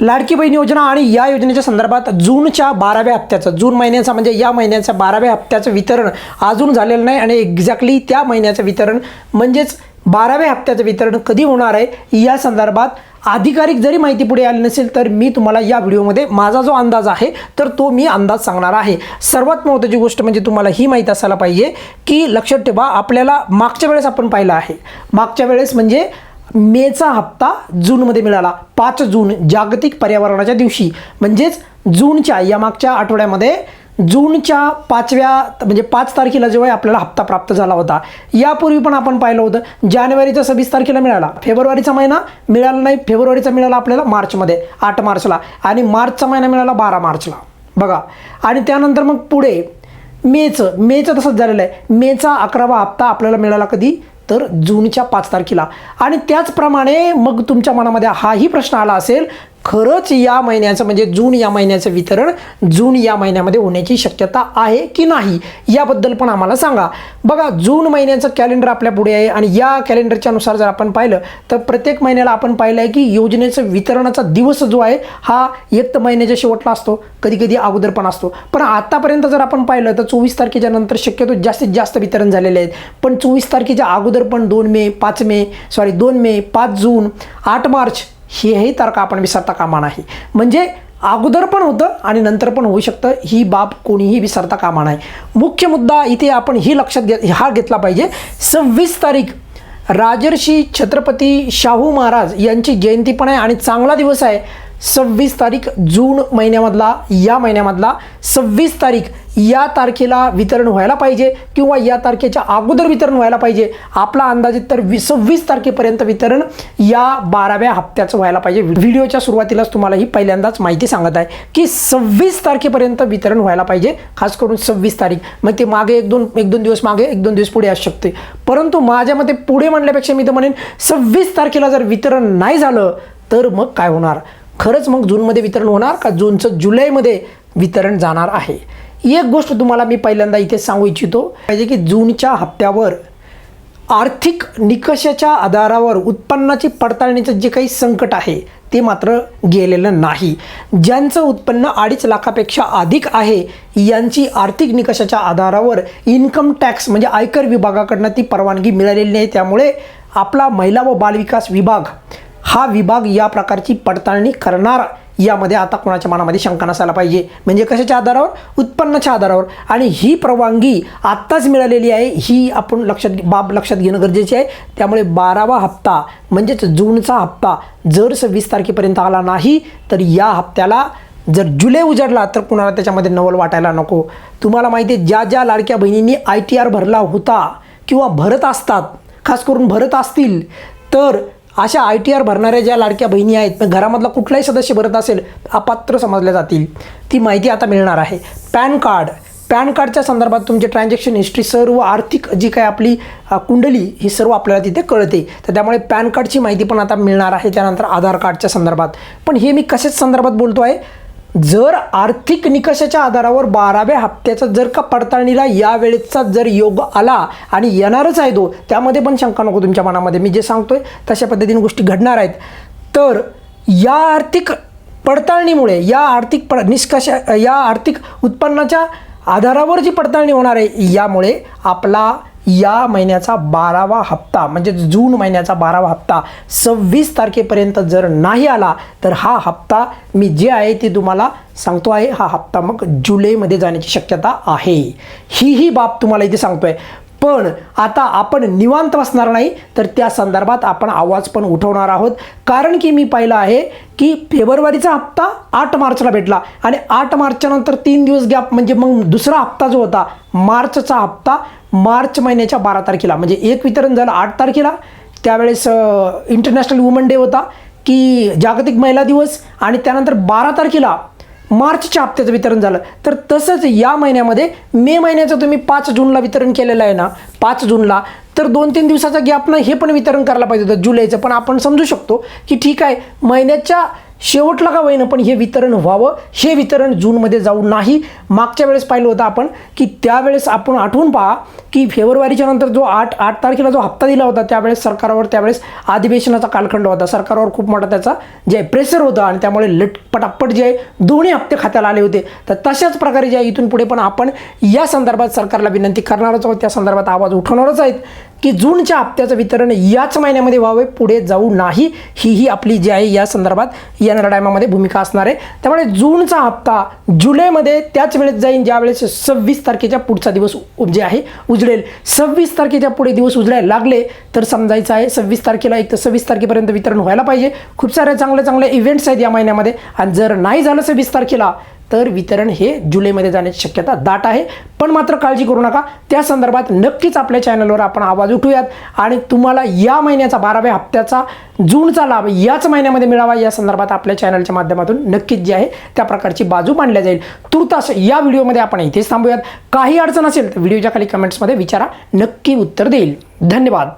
लाडकी बहीण योजना आणि या योजनेच्या संदर्भात जूनच्या बाराव्या हप्त्याचं जून महिन्याचा म्हणजे या महिन्याच्या बाराव्या हप्त्याचं वितरण अजून झालेलं नाही आणि एक्झॅक्टली त्या महिन्याचं वितरण म्हणजेच बाराव्या हप्त्याचं वितरण कधी होणार आहे या संदर्भात अधिकारिक जरी माहिती पुढे आली नसेल तर मी तुम्हाला या व्हिडिओमध्ये माझा जो अंदाज आहे तर तो मी अंदाज सांगणार आहे. सर्वात महत्त्वाची गोष्ट म्हणजे तुम्हाला ही माहीत असायला पाहिजे की लक्षात ठेवा आपल्याला मागच्या वेळेस आपण पाहिलं आहे. मागच्या वेळेस म्हणजे मेचा हप्ता जूनमध्ये मिळाला. पाच जून जागतिक पर्यावरणाच्या दिवशी. म्हणजेच जूनच्या या मागच्या आठवड्यामध्ये जूनच्या पाचव्या म्हणजे पाच तारखेला जेव्हा आपल्याला हप्ता प्राप्त झाला होता. यापूर्वी पण आपण पाहिलं होतं जानेवारीचा सव्वीस तारखेला मिळाला. फेब्रुवारीचा महिना मिळाला नाही फेब्रुवारीचा मिळाला आपल्याला मार्चमध्ये आठ मार्चला. आणि मार्चचा महिना मिळाला बारा मार्चला. बघा. आणि त्यानंतर मग पुढे मेचं मेचं तसंच झालेलं आहे. मेचा अकरावा हप्ता आपल्याला मिळाला कधी? तर जूनच्या पाच तारखेला. आणि त्याचप्रमाणे मग तुमच्या मनामध्ये हाही प्रश्न आला असेल खरंच या महिन्याचं म्हणजे जून या महिन्याचं वितरण जून या महिन्यामध्ये होण्याची शक्यता आहे की नाही याबद्दल पण आम्हाला सांगा. बघा जून महिन्याचं कॅलेंडर आपल्या पुढे आहे आणि या कॅलेंडरच्या नुसार जर आपण पाहिलं तर प्रत्येक महिन्याला आपण पाहिलं आहे की योजनेचं वितरणाचा दिवस जो आहे हा एक तर महिन्याच्या शेवटला असतो कधी कधी अगोदर पण असतो. पण आतापर्यंत जर आपण पाहिलं तर चोवीस तारखेच्या नंतर शक्यतो जास्तीत जास्त वितरण झालेले आहेत. पण चोवीस तारखेच्या अगोदर पण दोन मे पाच मे सॉरी दोन मे पाच जून आठ मार्च हेही तारखा आपण विसरता कामा नाही. म्हणजे अगोदर पण होतं आणि नंतर पण होऊ शकतं. ही बाब कोणीही विसरता कामा नाही. मुख्य मुद्दा इथे आपण ही लक्षात घे हा घेतला पाहिजे. सव्वीस तारीख. राजर्षी छत्रपती शाहू महाराज यांची जयंती पण आहे आणि चांगला दिवस आहे. सव्वीस तारीख जून महिन्यामधला या महिन्यामधला सव्वीस तारीख या तारखेला वितरण व्हायला पाहिजे किंवा या तारखेच्या अगोदर वितरण व्हायला पाहिजे? आपला अंदाजित तर वी सव्वीस तारखेपर्यंत वितरण या बाराव्या हप्त्याचं व्हायला पाहिजे. व्हिडिओच्या सुरुवातीलाच तुम्हाला ही पहिल्यांदाच माहिती सांगत आहे की सव्वीस तारखेपर्यंत वितरण व्हायला पाहिजे खास करून सव्वीस तारीख. मग ते मागे एक दोन एक दोन दिवस मागे एक दोन दिवस पुढे असू शकते. परंतु माझ्या मते पुढे म्हणल्यापेक्षा मी तर म्हणेन सव्वीस तारखेला जर वितरण नाही झालं तर मग काय होणार? खरंच मग जूनमध्ये वितरण होणार का जूनचं जुलैमध्ये वितरण जाणार आहे? एक गोष्ट तुम्हाला मी पहिल्यांदा इथे सांगू इच्छितो. पाहिजे की जूनच्या हप्त्यावर आर्थिक निकषाच्या आधारावर उत्पन्नाची पडताळणीचं जे काही संकट आहे ते मात्र गेलेलं नाही. ज्यांचं उत्पन्न अडीच लाखापेक्षा अधिक आहे यांची आर्थिक निकषाच्या आधारावर इन्कम टॅक्स म्हणजे आयकर विभागाकडनं ती परवानगी मिळालेली नाही. त्यामुळे आपला महिला व बालविकास विभाग हा विभाग या प्रकारची पडताळणी करणार यामध्ये आता कोणाच्या मनामध्ये शंका नसायला पाहिजे. म्हणजे कशाच्या आधारावर? उत्पन्नाच्या आधारावर. आणि ही परवानगी आत्ताच मिळालेली आहे ही आपण लक्षात बाब लक्षात घेणं गरजेचे आहे. त्यामुळे बारावा हप्ता म्हणजेच जूनचा हप्ता जर सव्वीस तारखेपर्यंत आला नाही तर या हप्त्याला जर जुलै उजाडला तर कुणाला त्याच्यामध्ये नवल वाटायला नको. तुम्हाला माहिती आहे ज्या ज्या लाडक्या बहिणींनी आय टी आर भरला होता किंवा भरत असतात खास करून भरत असतील तर अशा आय टी आर भरणाऱ्या ज्या लाडक्या बहिणी आहेत घरामधला कुठलाही सदस्य भरत असेल अपात्र समजल्या जातील. ती माहिती आता मिळणार आहे. Pan card. पॅन कार्डच्या संदर्भात तुमचे ट्रान्झॅक्शन हिस्ट्री सर्व आर्थिक जी काय आपली कुंडली ही सर्व आपल्याला तिथे कळते. तर त्यामुळे पॅन कार्डची माहिती पण आता मिळणार आहे त्यानंतर आधार कार्डच्या संदर्भात. पण हे मी कशाच संदर्भात बोलतो आहे जर आर्थिक निकषाच्या आधारावर बाराव्या हप्त्याचा जर का पडताळणीला या वेळेचा जर योग आला आणि येणारच आहे तो त्यामध्ये पण शंका नको तुमच्या मनामध्ये. मी जे सांगतोय तशा पद्धतीने गोष्टी घडणार आहेत. तर या आर्थिक पडताळणीमुळे या आर्थिक पड निष्कषा या आर्थिक उत्पन्नाच्या आधारावर जी पडताळणी होणार आहे यामुळे आपला या महिन्याचा बारावा हप्ता म्हणजे जून महिन्याचा बारावा हप्ता सव्वीस तारखेपर्यंत जर नाही आला तर हा हप्ता मी जे आहे ते तुम्हाला सांगतो आहे. हा हप्ता मग जुलैमध्ये जाण्याची शक्यता आहे. ही ही बाब तुम्हाला इथे सांगतोय. पण आता आपण निवांत बसणार नाही तर त्या संदर्भात आपण आवाज पण उठवणार आहोत. कारण की मी पाहिलं आहे की फेब्रुवारीचा हप्ता आठ मार्चला भेटला आणि आठ मार्चच्या नंतर तीन दिवस गॅप म्हणजे मग दुसरा हप्ता जो होता मार्चचा हप्ता मार्च महिन्याच्या बारा तारखेला म्हणजे एक वितरण झालं आठ तारखेला. त्यावेळेस इंटरनॅशनल वुमन डे होता की जागतिक महिला दिवस आणि त्यानंतर बारा तारखेला मार्चच्या हप्त्याचं वितरण झालं. तर तसंच या महिन्यामध्ये मे महिन्याचं तुम्ही पाच जूनला वितरण केलेलं आहे ना पाच जूनला तर दोन तीन दिवसाचा गॅपनं हे पण वितरण करायला पाहिजे होतं जुलैचं. पण आपण समजू शकतो की ठीक आहे महिन्याच्या शेवटला का होईना पण हे वितरण व्हावं. हे वितरण जूनमध्ये जाऊ नाही. मागच्या वेळेस पाहिलं होतं आपण की त्यावेळेस आपण आठवून पहा की फेब्रुवारीच्या नंतर जो आठ आठ तारखेला जो हप्ता दिला होता त्यावेळेस सरकारवर त्यावेळेस अधिवेशनाचा कालखंड होता. सरकारवर खूप मोठा त्याचा जे प्रेशर होतं आणि त्यामुळे लट पटापट जे आहे दोन्ही हप्ते खात्याला आले होते. तर तशाच प्रकारे जे आहे इथून पुढे पण आपण या संदर्भात सरकारला विनंती करणारच आहोत. त्या संदर्भात आवाज उठवणारच आहेत. की जूनच्या हप्त्याचं वितरण याच महिन्यामध्ये व्हावे पुढे जाऊ नाही. ही ही आपली जी आहे या संदर्भात येणाऱ्या टायमामध्ये भूमिका असणार आहे. त्यामुळे जूनचा हप्ता जुलैमध्ये त्याच वेळेत जाईन ज्यावेळेस सव्वीस तारखेच्या पुढचा दिवस जे आहे उजळेल. सव्वीस तारखेच्या पुढे दिवस उजळायला लागले तर समजायचं आहे सव्वीस तारखेला एक तर सव्वीस तारखेपर्यंत वितरण व्हायला पाहिजे. खूप सारे चांगले चांगले इव्हेंट्स आहेत या महिन्यामध्ये. आणि जर नाही झालं सव्वीस तारखेला तर वितरण हे जुलैमध्ये जाण्याची शक्यता दाट आहे. पण मात्र काळजी करू नका. त्या संदर्भात नक्कीच आपल्या चॅनलवर आपण आवाज उठूयात. आणि तुम्हाला या महिन्याचा बाराव्या हप्त्याचा जूनचा लाभ याच महिन्यामध्ये मिळावा या संदर्भात आपल्या चॅनलच्या माध्यमातून नक्कीच जे आहे त्या प्रकारची बाजू मांडल्या जाईल. तुर्तास या व्हिडिओमध्ये आपण इथेच थांबूयात. काही अडचण असेल तर व्हिडिओच्या खाली कमेंट्समध्ये विचारा. नक्की उत्तर देईल. धन्यवाद.